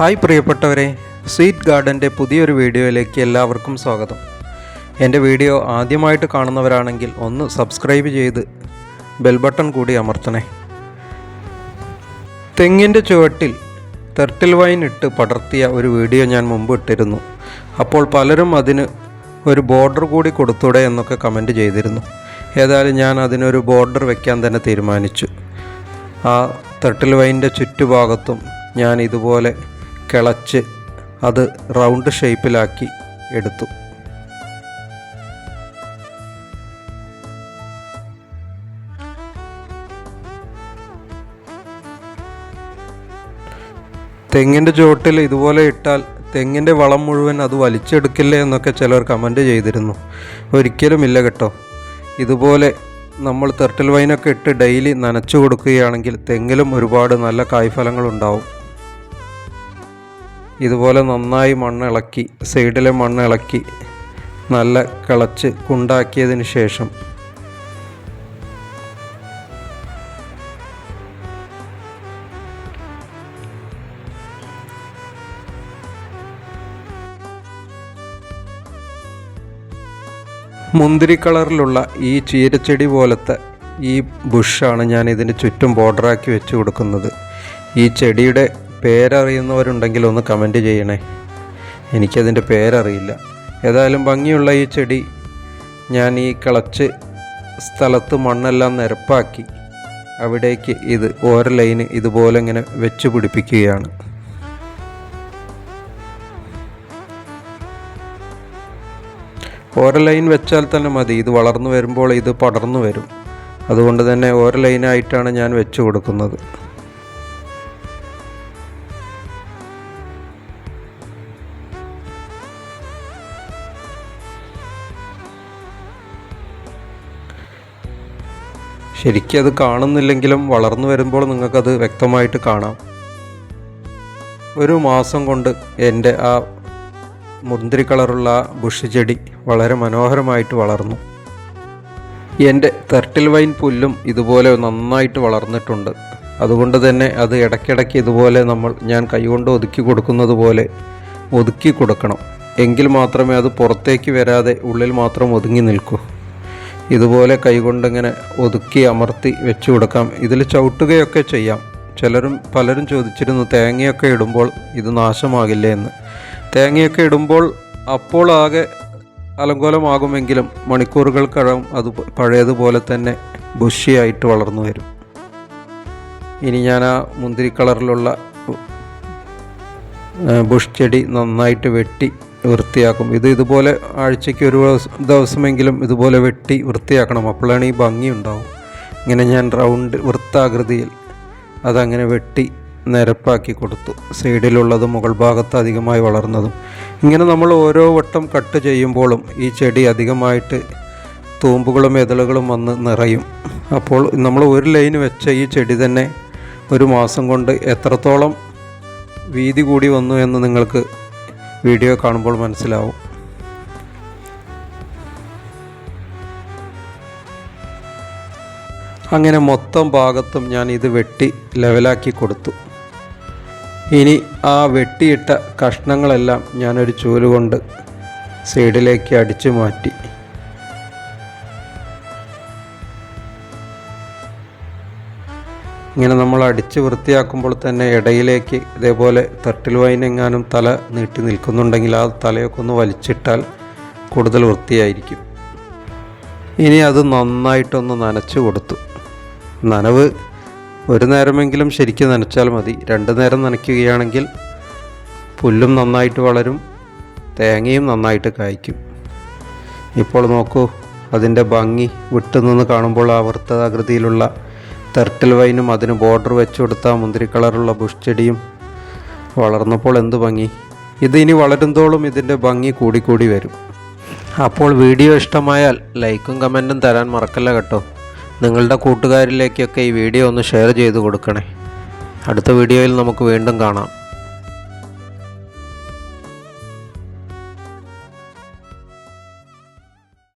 Hi പ്രിയപ്പെട്ടവരെ sweet ഗാർഡന്റെ പുതിയൊരു വീഡിയോയിലേക്ക് എല്ലാവർക്കും സ്വാഗതം. എന്റെ വീഡിയോ ആദ്യമായിട്ട് കാണുന്നവരാണെങ്കിൽ ഒന്ന് സബ്സ്ക്രൈബ് ചെയ്ത് ബെൽ ബട്ടൺ കൂടി അമർത്തണേ. തെങ്ങിന്റെ ചുവട്ടിൽ തെർട്ടിൽ വൈൻ ഇട്ട് പടർത്തിയ ഒരു വീഡിയോ ഞാൻ മുമ്പ് ഇട്ടിരുന്നു. അപ്പോൾ പലരും അതിന് ഒരു ബോർഡർ കൂടി കൊടുത്തൂടെ എന്നൊക്കെ കമന്റ് ചെയ്തിരുന്നു. ഏതായാലും ഞാൻ അതിനൊരു ബോർഡർ വെക്കാൻ തന്നെ തീരുമാനിച്ചു. ആ തെർട്ടിൽ വൈന്റെ ചുറ്റുഭാഗത്തും ഞാൻ ഇതുപോലെ കിളച്ച് അത് റൗണ്ട് ഷേപ്പിലാക്കി എടുത്തു. തെങ്ങിന്റെ ചുവട്ടിൽ ഇതുപോലെ ഇട്ടാൽ തെങ്ങിന്റെ വളം മുഴുവൻ അത് വലിച്ചെടുക്കില്ലേ എന്നൊക്കെ ചിലർ കമന്റ് ചെയ്തിരുന്നു. ഒരിക്കലും ഇല്ല കേട്ടോ. ഇതുപോലെ നമ്മൾ തെർട്ടിൽ വൈനൊക്കെ ഇട്ട് ഡെയിലി നനച്ചു കൊടുക്കുകയാണെങ്കിൽ തെങ്ങിലും ഒരുപാട് നല്ല കായ്ഫലങ്ങളുണ്ടാവും ഇതുപോലെ നന്നായി മണ്ണ് ഇളക്കി സൈഡിലെ മണ്ണ് ഇളക്കി നല്ല കിളച്ച് കുണ്ടാക്കിയതിന് ശേഷം മുന്തിരി കളറിലുള്ള ഈ ചീരച്ചെടി പോലത്തെ ഈ ബുഷാണ് ഞാൻ ഇതിന് ചുറ്റും ബോർഡറാക്കി വെച്ച് കൊടുക്കുന്നത്. ഈ ചെടിയുടെ പേരറിയുന്നവരുണ്ടെങ്കിൽ ഒന്ന് കമന്റ് ചെയ്യണേ. എനിക്കതിന്റെ പേരറിയില്ല. ഏതായാലും ഭംഗിയുള്ള ഈ ചെടി ഞാൻ ഈ കിളച്ച് സ്ഥലത്ത് മണ്ണെല്ലാം നിരപ്പാക്കി അവിടേക്ക് ഇത് ഓരോ ലൈന് ഇതുപോലെ ഇങ്ങനെ വെച്ച് പിടിപ്പിക്കുകയാണ്. ഓരോ ലൈൻ വെച്ചാൽ തന്നെ മതി. ഇത് വളർന്നു വരുമ്പോൾ ഇത് പടർന്നു വരും. അതുകൊണ്ട് തന്നെ ഓരോ ലൈനായിട്ടാണ് ഞാൻ വെച്ച് കൊടുക്കുന്നത്. ശരിക്കും അത് കാണുന്നില്ലെങ്കിലും വളർന്നു വരുമ്പോൾ നിങ്ങൾക്കത് വ്യക്തമായിട്ട് കാണാം. ഒരു മാസം കൊണ്ട് എന്റെ ആ മുന്തിരി കളറുള്ള ബുഷ് ചെടി വളരെ മനോഹരമായിട്ട് വളർന്നു. എന്റെ തെർട്ടിൽ വൈൻ പുല്ലും ഇതുപോലെ നന്നായിട്ട് വളർന്നിട്ടുണ്ട്. അതുകൊണ്ട് തന്നെ അത് ഇടയ്ക്കിടയ്ക്ക് ഇതുപോലെ നമ്മൾ ഞാൻ കൈകൊണ്ട് ഒതുക്കി കൊടുക്കുന്നത് പോലെ ഒതുക്കി കൊടുക്കണം. എങ്കിൽ മാത്രമേ അത് പുറത്തേക്ക് വരാതെ ഉള്ളിൽ മാത്രം ഒതുങ്ങി നിൽക്കൂ. ഇതുപോലെ കൈകൊണ്ടിങ്ങനെ ഒതുക്കി അമർത്തി വെച്ചു കൊടുക്കാം. ഇതിൽ ചവിട്ടുകയൊക്കെ ചെയ്യാം. ചിലരും പലരും ചോദിച്ചിരുന്നു തേങ്ങയൊക്കെ ഇടുമ്പോൾ ഇത് നാശമാകില്ലേ എന്ന്. തേങ്ങയൊക്കെ ഇടുമ്പോൾ അപ്പോൾ ആകെ അലങ്കോലമാകുമെങ്കിലും മണിക്കൂറുകൾക്കകം അത് പഴയതുപോലെ തന്നെ ബുഷിയായിട്ട് വളർന്നു വരും. ഇനി ഞാൻ ആ മുന്തിരി കളറിലുള്ള ബുഷ് ചെടി നന്നായിട്ട് വെട്ടി വൃത്തിയാക്കും. ഇത് ഇതുപോലെ ആഴ്ചയ്ക്ക് ഒരു ദിവസമെങ്കിലും ഇതുപോലെ വെട്ടി വൃത്തിയാക്കണം. അപ്പോഴാണ് ഈ ഭംഗി ഉണ്ടാവും. ഇങ്ങനെ ഞാൻ റൗണ്ട് വൃത്താകൃതിയിൽ അതങ്ങനെ വെട്ടി നിരപ്പാക്കി കൊടുത്തു. സൈഡിലുള്ളതും മുകൾ ഭാഗത്ത് അധികമായി വളർന്നതും. ഇങ്ങനെ നമ്മൾ ഓരോ വട്ടം കട്ട് ചെയ്യുമ്പോഴും ഈ ചെടി അധികമായിട്ട് തൂമ്പുകളും എതളുകളും വന്ന് നിറയും. അപ്പോൾ നമ്മൾ ഒരു ലൈൻ വെച്ച ഈ ചെടി തന്നെ ഒരു മാസം കൊണ്ട് എത്രത്തോളം വീതി കൂടി വന്നു എന്ന് നിങ്ങൾക്ക് വീഡിയോ കാണുമ്പോൾ മനസ്സിലാവും. അങ്ങനെ മൊത്തം ഭാഗത്തും ഞാൻ ഇത് വെട്ടി ലെവലാക്കി കൊടുത്തു. ഇനി ആ വെട്ടിയിട്ട കഷ്ണങ്ങളെല്ലാം ഞാനൊരു ചൂലുകൊണ്ട് സൈഡിലേക്ക് അടിച്ചു മാറ്റി. ഇങ്ങനെ നമ്മൾ അടിച്ച് വൃത്തിയാക്കുമ്പോൾ തന്നെ ഇടയിലേക്ക് ഇതേപോലെ തട്ടിൽ വൈനെങ്ങാനും തല നീട്ടി നിൽക്കുന്നുണ്ടെങ്കിൽ ആ തലയൊക്കെ ഒന്ന് വലിച്ചിട്ടാൽ കൂടുതൽ വൃത്തിയായിരിക്കും. ഇനി അത് നന്നായിട്ടൊന്ന് നനച്ചു കൊടുത്തു. നനവ് ഒരു നേരമെങ്കിലും ശരിക്കും നനച്ചാൽ മതി. രണ്ട് നേരം നനയ്ക്കുകയാണെങ്കിൽ പുല്ലും നന്നായിട്ട് വളരും തേങ്ങയും നന്നായിട്ട് കായ്ക്കും. ഇപ്പോൾ നോക്കൂ അതിന്റെ ഭംഗി വിട്ടുനിന്ന് കാണുമ്പോൾ ആ വൃത്താകൃതിയിലുള്ള തെർട്ടിൽ വൈനും അതിന് ബോർഡർ വെച്ച് കൊടുത്ത മുന്തിരി കളറുള്ള ബുഷ് ചെടിയും വളർന്നപ്പോൾ എന്ത് ഭംഗി. ഇത് ഇനി വളരുന്തോളും ഇതിന്റെ ഭംഗി കൂടിക്കൂടി വരും. അപ്പോൾ വീഡിയോ ഇഷ്ടമായാൽ ലൈക്കും കമന്റും തരാൻ മറക്കല്ല കേട്ടോ. നിങ്ങളുടെ കൂട്ടുകാരിലേക്കൊക്കെ ഈ വീഡിയോ ഒന്ന് ഷെയർ ചെയ്ത് കൊടുക്കണേ. അടുത്ത വീഡിയോയിൽ നമുക്ക് വീണ്ടും കാണാം.